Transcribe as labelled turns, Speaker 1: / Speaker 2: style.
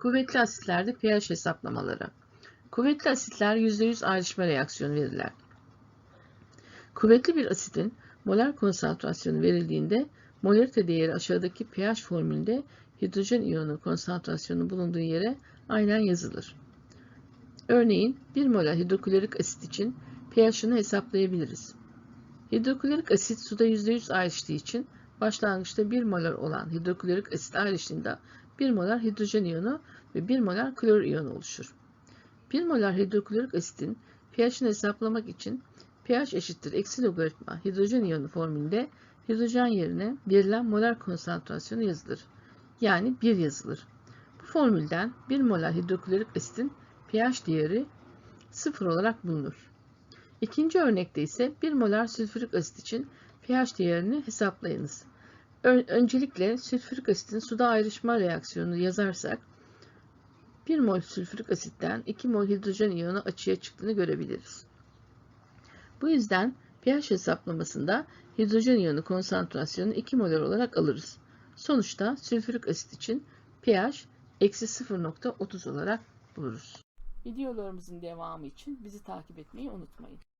Speaker 1: Kuvvetli asitlerde pH hesaplamaları. Kuvvetli asitler %100 ayrışma reaksiyonu verirler. Kuvvetli bir asitin molar konsantrasyonu verildiğinde molarite değeri aşağıdaki pH formülünde hidrojen iyonu konsantrasyonu bulunduğu yere aynen yazılır. Örneğin 1 molar hidroklorik asit için pH'ını hesaplayabiliriz. Hidroklorik asit suda %100 ayrıştığı için başlangıçta 1 molar olan hidroklorik asit ayrıştığında 1 molar hidrojen iyonu ve 1 molar klor iyonu oluşur. 1 molar hidroklorik asitin pH'ini hesaplamak için pH eşittir eksi logaritma hidrojen iyonu formülünde hidrojen yerine verilen molar konsantrasyonu yazılır. Yani 1 yazılır. Bu formülden 1 molar hidroklorik asitin pH değeri 0 olarak bulunur. İkinci örnekte ise 1 molar sülfürik asit için pH değerini hesaplayınız. Ön- Öncelikle sülfürik asitin suda ayrışma reaksiyonunu yazarsak 1 mol sülfürik asitten 2 mol hidrojen iyonu açığa çıktığını görebiliriz. Bu yüzden pH hesaplamasında hidrojen iyonu konsantrasyonu 2 molar olarak alırız. Sonuçta sülfürik asit için pH eksi 0.30 olarak buluruz. Videolarımızın devamı için bizi takip etmeyi unutmayın.